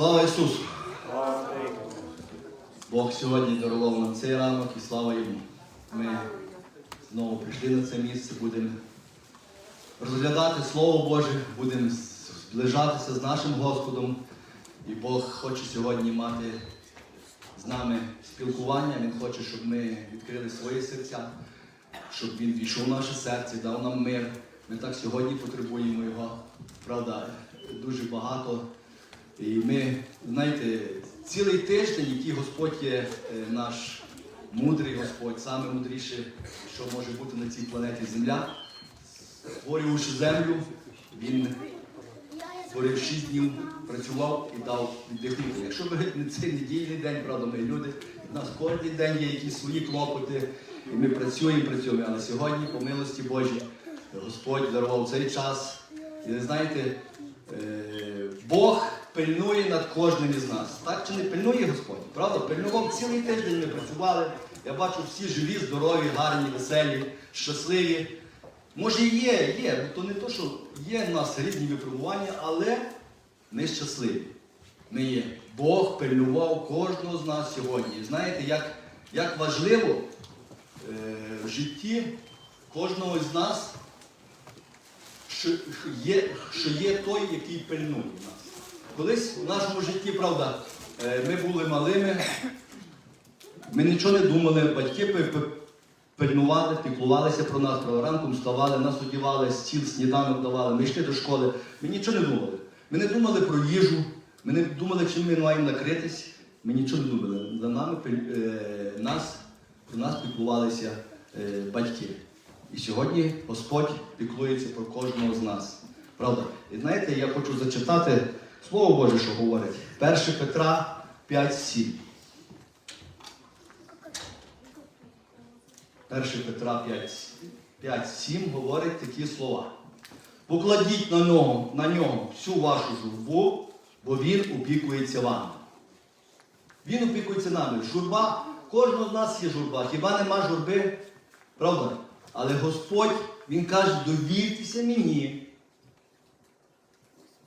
Слава Ісусу! Бог сьогодні дарував нам цей ранок і слава йому. Ми знову прийшли на це місце, будемо розглядати Слово Боже, будемо зближатися з нашим Господом. І Бог хоче сьогодні мати з нами спілкування. Він хоче, щоб ми відкрили свої серця, щоб Він війшов в наше серце, дав нам мир. Ми так сьогодні потребуємо його. Правда, дуже багато. І ми, знаєте, цілий тиждень, який Господь є е, наш мудрий Господь, саме мудріше, що може бути на цій планеті Земля, створювавши землю, він створив шість днів, працював і дав віддихнути. Якщо не цей недільний день, правда, ми люди, у нас кожен день є якісь свої клопоти, і ми працюємо, працюємо. Але сьогодні, по милості Божій, Господь дарував цей час. І знаєте, е, Бог пильнує над кожним із нас. Так чи не пильнує Господь? Правда? Пильнував цілий тиждень ми працювали. Я бачу, всі живі, здорові, гарні, веселі, щасливі. Може є, є. Ну, То не то, що є в нас різні випробування, але ми щасливі. Ми є. Бог пильнував кожного з нас сьогодні. І знаєте, як, як важливо е, в житті кожного з нас, що, що є, що є той, який пильнує нас. Колись в нашому житті, правда, е, ми були малими, ми нічого не думали, батьки пи- пи- пильнували, піклувалися про нас, про ранком вставали, нас одівали, стіл, сніданок давали, ми йшли до школи. Ми нічого не думали. Ми не думали про їжу, ми не думали, чим ми маємо накритись. Ми нічого не думали. За нами е, нас, про нас піклувалися е, батьки. І сьогодні Господь піклується про кожного з нас. Правда? І знаєте, я хочу зачитати Слово Боже, що говорить. 1 Петра 5,7. 1 Петра 5,7 говорить такі слова. Покладіть на нього, на нього всю вашу журбу, бо він опікується вами. Він опікується нами. Журба, кожного з нас є журба. Хіба нема журби? Правда? Але Господь, Він каже, довіртеся мені.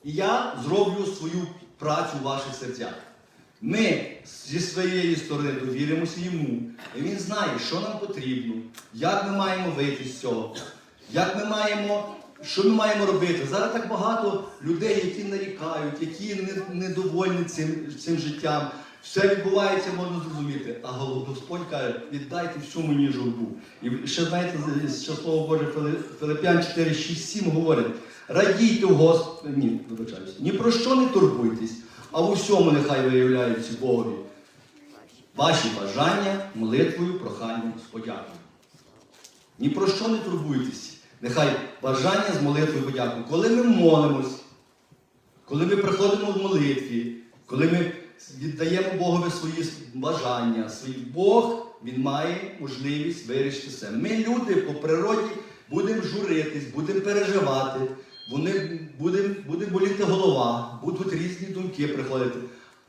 І я зроблю свою працю в ваших серцях. Ми зі своєї сторони довіримося йому, і він знає, що нам потрібно, як ми маємо вийти з цього, як ми маємо, що ми маємо робити. Зараз так багато людей, які нарікають, які не- недовольні цим, цим життям. Все відбувається, можна зрозуміти. А Господь каже, віддайте всю мені журбу. І ще знаєте, що слово Боже Фили- Филип'ян 4, 6, 7 говорить: радійте в Господі, ні, вибачаюсь, ні про що не турбуйтесь, а в усьому нехай виявляються Богові. Ваші бажання молитвою, проханням з подякою. Ні про що не турбуйтесь. Нехай бажання з молитвою подякою. Коли ми молимось, коли ми приходимо в молитві, коли ми віддаємо Богові свої бажання, свій Бог, Він має можливість вирішити все. Ми, люди, по природі, будемо журитись, будемо переживати, вони, буде, буде боліти голова, будуть різні думки приходити.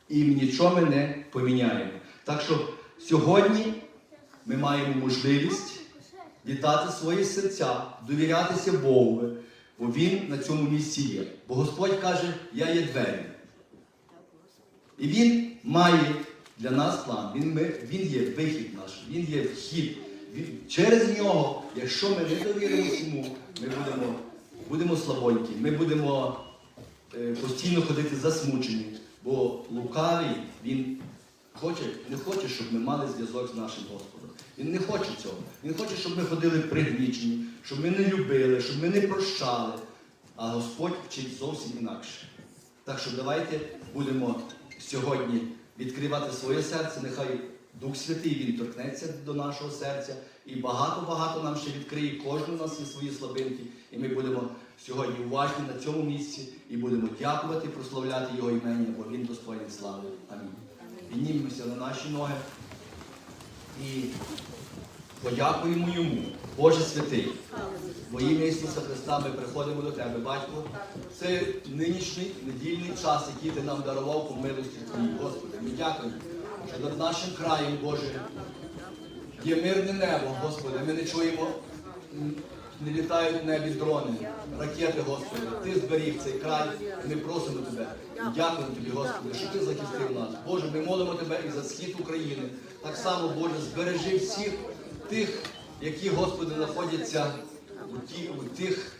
І нічого ми не поміняємо. Так що сьогодні ми маємо можливість віддати свої серця, довірятися Богу, бо Він на цьому місці є. Бо Господь каже, я є двері. І Він має для нас план. Він, він є вихід наш, Він є вхід. Він, через нього, якщо ми не довіримося йому, ми будемо, будемо слабонькі, ми будемо е, постійно ходити засмучені. Бо лукавий, він хоче, не хоче, щоб ми мали зв'язок з нашим Господом. Він не хоче цього. Він хоче, щоб ми ходили пригнічені, щоб ми не любили, щоб ми не прощали. А Господь вчить зовсім інакше. Так що давайте будемо сьогодні відкривати своє серце, нехай Дух Святий Він торкнеться до нашого серця і багато-багато нам ще відкриє. Кожен у нас є свої слабинки, і ми будемо сьогодні уважні на цьому місці і будемо дякувати, прославляти Його імення, бо Він достойний слави. Амінь. Піднімемося на наші ноги і подякуємо йому, Боже святий. Во ім'я Ісуса Христа ми приходимо до Тебе, Батько. Це нинішній недільний час, який Ти нам дарував по милості Твоїй, Господи. Ми дякуємо, що над нашим краєм, Боже, є мирне небо, Господи. Ми не чуємо не літають в небі дрони, ракети, Господи. Ти зберіг цей край. Ми просимо Тебе. Дякуємо Тобі, Господи, що Ти захистив нас. Боже, ми молимо Тебе і за схід України. Так само, Боже, збережи всіх тих, які, Господи, знаходяться у, ті, у тих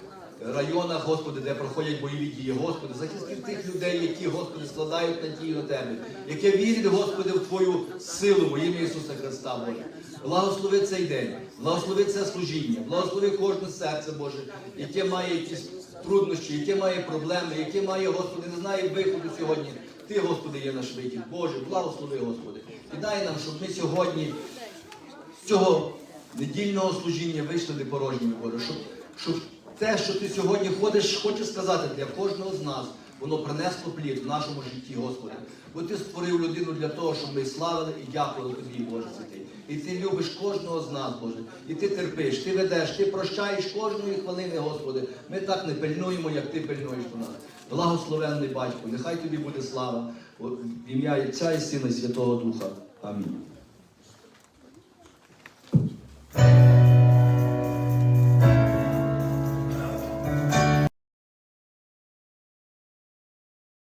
районах, Господи, де проходять бойові дії. Господи, захисти тих людей, які, Господи, складають надію на Тебе, які вірять, Господи, в Твою силу, во ім'я Ісуса Христа, Боже. Благослови цей день, благослови це служіння, благослови кожне серце, Боже, яке має якісь труднощі, яке має проблеми, яке має, Господи, не знає виходу сьогодні. Ти, Господи, є наш вихід. Боже, благослови, Господи. І дай нам, щоб ми сьогодні з цього недільного служіння вийшли не порожніми, Боже, щоб, щоб те, що ти сьогодні ходиш, хочу сказати для кожного з нас, воно принесло плід в нашому житті, Господи. Бо ти створив людину для того, щоб ми славили і дякували тобі, Боже святий. І ти любиш кожного з нас, Боже. І ти терпиш, ти ведеш, ти прощаєш кожної хвилини, Господи. Ми так не пильнуємо, як ти пильнуєш до нас. Благословенний батько, нехай тобі буде слава. В ім'я Отця і Сина і Святого Духа. Амінь.